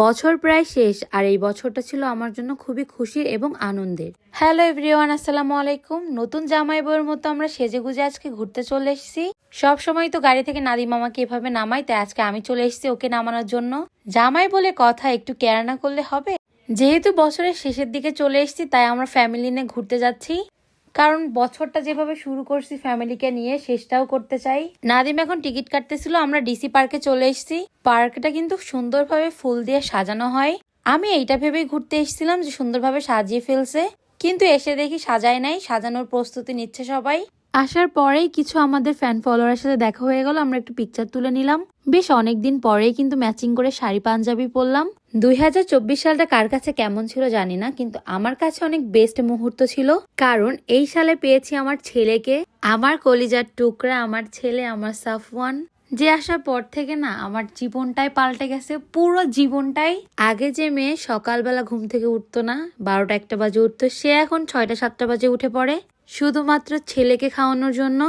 বছর প্রায় শেষ, আর এই বছরটা ছিল আমার জন্য খুবই খুশির এবং আনন্দের। হ্যালো এভরিওয়ান, আসসালামু আলাইকুম। নতুন জামাই বউয়ের মতো আমরা সেজে গুজে আজকে ঘুরতে চলে এসেছি। সব সময় তো গাড়ি থেকে নাদি মামাকে এভাবে নামাই তাই আজকে আমি চলে এসেছি ওকে নামানোর জন্য। জামাই বলে কথা, একটু কেয়ার না করলে হবে? যেহেতু বছরের শেষের দিকে চলে এসেছি, তাই আমরা ফ্যামিলি নিয়ে ঘুরতে যাচ্ছি। কারণ বছরটা যেভাবে শুরু করছি ফ্যামিলিকে নিয়ে, শেষটাও করতে চাই। নাদিম এখন টিকিট কাটতেছিল, আমরা ডিসি পার্কে চলে এসেছি। পার্কটা কিন্তু সুন্দরভাবে ফুল দিয়ে সাজানো হয়। আমি এইটা ভেবেই ঘুরতে এসেছিলাম যে সুন্দরভাবে সাজিয়ে ফেলছে। কিন্তু এসে দেখি সাজায় নাই, সাজানোর প্রস্তুতি নিচ্ছে সবাই। আসার পরেই কিছু আমাদের ফ্যান ফলোয়ারের সাথে দেখা হয়ে গেল, আমরা একটু পিকচার তুলে নিলাম। বেশ অনেকদিন পরেই কিন্তু ম্যাচিং করে শাড়ি, পাঞ্জাবি পরলাম। দুই হাজার চব্বিশ সালটা কার কাছে কেমন ছিল জানি না, কিন্তু আমার কাছে অনেক বেস্ট মুহূর্ত ছিল। কারণ এই সালে পেয়েছি আমার ছেলেকে, আমার কলিজার টুকরা, আমার ছেলে, আমার সাফওয়ান। যে আসার পর থেকে না, আমার জীবনটাই পাল্টে গেছে, পুরো জীবনটাই। আগে যে মেয়ে সকালবেলা ঘুম থেকে উঠতো না, বারোটা একটা বাজে উঠতো, সে এখন ছয়টা, সাতটা বাজে উঠে পড়ে। শুধুমাত্র ছেলেকে খাওয়ানোর জন্য?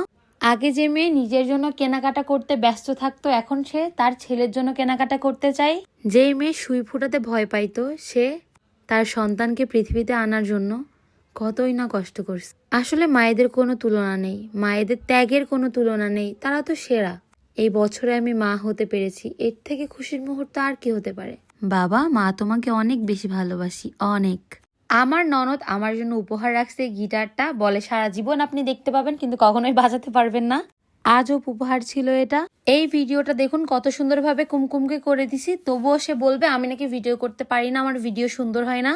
আগে যে মেয়ে নিজের জন্য কেনাকাটা করতে ব্যস্ত থাকতো, এখন সে তার ছেলের জন্য কেনাকাটা করতে চায়? যেই মেয়ে সুই ফুটাতে ভয় পাইতো, সে তার সন্তানকে পৃথিবীতে আনার জন্য কতই না কষ্ট করছে। আসলে মায়েদের কোনো তুলনা নেই, মায়েদের ত্যাগের কোনো তুলনা নেই, তারা তো সেরা। এই বছরে আমি মা হতে পেরেছি, এর থেকে খুশির মুহূর্ত আর কি হতে পারে? বাবা, মা তোমাকে অনেক বেশি ভালোবাসি, অনেক। আমার ননদ আমার জন্য উপহার রাখছে গিটারটা। বলে, সারা জীবন আপনি দেখতে পাবেন, কিন্তু কখনোই বাজাতে পারবেন না। আজও উপহার ছিল এটা। এই ভিডিওটা দেখুন, কত সুন্দরভাবে কুমকুমকে করে দিছি। তবুও সে বলবে, আমি নাকি ভিডিও করতে পারি না, আমার ভিডিও সুন্দর হয় না।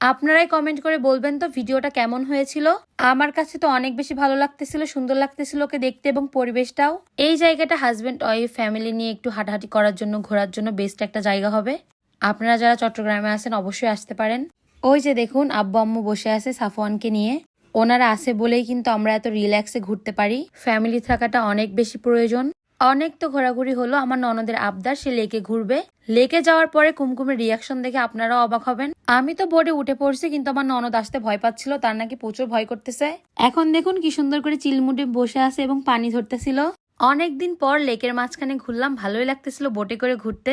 আপনারাই কমেন্ট করে বলবেন তো, ভিডিওটা কেমন হয়েছিল? আমার কাছে তো অনেক বেশি ভালো লাগতেছিল, সুন্দর লাগতেছিল ওকে দেখতে এবং পরিবেশটাও। এই জায়গাটা হাজবেন্ড ওয়াইফ ফ্যামিলি নিয়ে একটু হাঁটাহাঁটি করার জন্য, ঘোরার জন্য বেস্ট একটা জায়গা হবে। আপনারা যারা চট্টগ্রামে আছেন, অবশ্যই আসতে পারেন। ওই যে দেখুন, আব্বু আম্মু বসে আছে সাফওয়ানকে নিয়ে। ওনারা আছে বলেই কিন্তু আমরা এত রিল্যাক্সে ঘুরতে পারি। ফ্যামিলি থাকাটা অনেক বেশি প্রয়োজন। অনেক তো ঘোরাঘুরি হলো, আমার ননদের আবদার, সে লেকে ঘুরবে। লেকে যাওয়ার পরে কুমকুমের রিয়াকশন দেখে আপনারাও অবাক হবেন। আমি তো বোর্ডে উঠে পড়ছি, কিন্তু আমার ননদ আসতে ভয় পাচ্ছিল, তার নাকি প্রচুর ভয় করতেছে। এখন দেখুন কি সুন্দর করে চিলমুটে বসে আছে এবং পানি ধরতেছিল। অনেকদিন পর লেকের মাঝখানে ঘুরলাম, ভালোই লাগতেছিল বোটে করে ঘুরতে।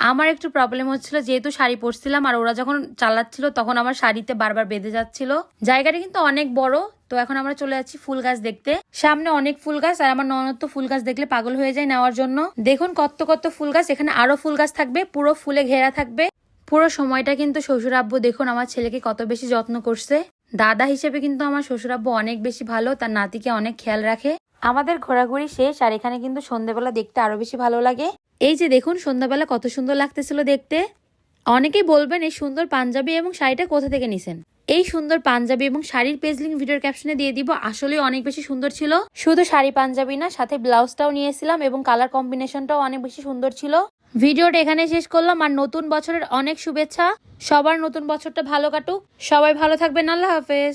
আমার একটু প্রবলেম হচ্ছিল, যেহেতু শাড়ি পরছিলাম আর ওরা যখন চালাচ্ছিল তখন আমার শাড়িতে বারবার বেঁধে যাচ্ছিল। জায়গাটা কিন্তু অনেক বড়, তো এখন আমরা চলে যাচ্ছি ফুল গাছ দেখতে। সামনে অনেক ফুল গাছ আর আমার ননদ তো ফুল গাছ দেখলে পাগল হয়ে যায় নেওয়ার জন্য। দেখুন কত কত ফুল গাছ, এখানে আরও ফুল গাছ থাকবে, পুরো ফুলে ঘেরা থাকবে। পুরো সময়টা কিন্তু শ্বশুর আব্বু, দেখুন আমার ছেলেকে কত বেশি যত্ন করছে। দাদা হিসেবে কিন্তু আমার শ্বশুর আব্বু অনেক বেশি ভালো, তার নাতিকে অনেক খেয়াল রাখে। আমাদের ঘোরাঘুরি শেষ আর এখানে কিন্তু সন্ধ্যেবেলা দেখতে আরও বেশি ভালো লাগে। এই যে দেখুন, সন্ধ্যাবেলা কত সুন্দর লাগতেছিল দেখতে। অনেকেই বলবেন এই সুন্দর পাঞ্জাবি এবং শাড়িটা কোথা থেকে নিছেন? এই সুন্দর পাঞ্জাবি এবং শাড়ির পেজলিং ভিডিওর ক্যাপশনে দিয়ে দিব আসলে অনেক বেশি সুন্দর ছিল। শুধু শাড়ি পাঞ্জাবি না, সাথে ব্লাউজটাও নিয়েছিলাম এবং কালার কম্বিনেশনটাও অনেক বেশি সুন্দর ছিল। ভিডিওটা এখানে শেষ করলাম আর নতুন বছরের অনেক শুভেচ্ছা। সবার নতুন বছরটা ভালো কাটুক। সবাই ভালো থাকবেন, আল্লাহ হাফেজ।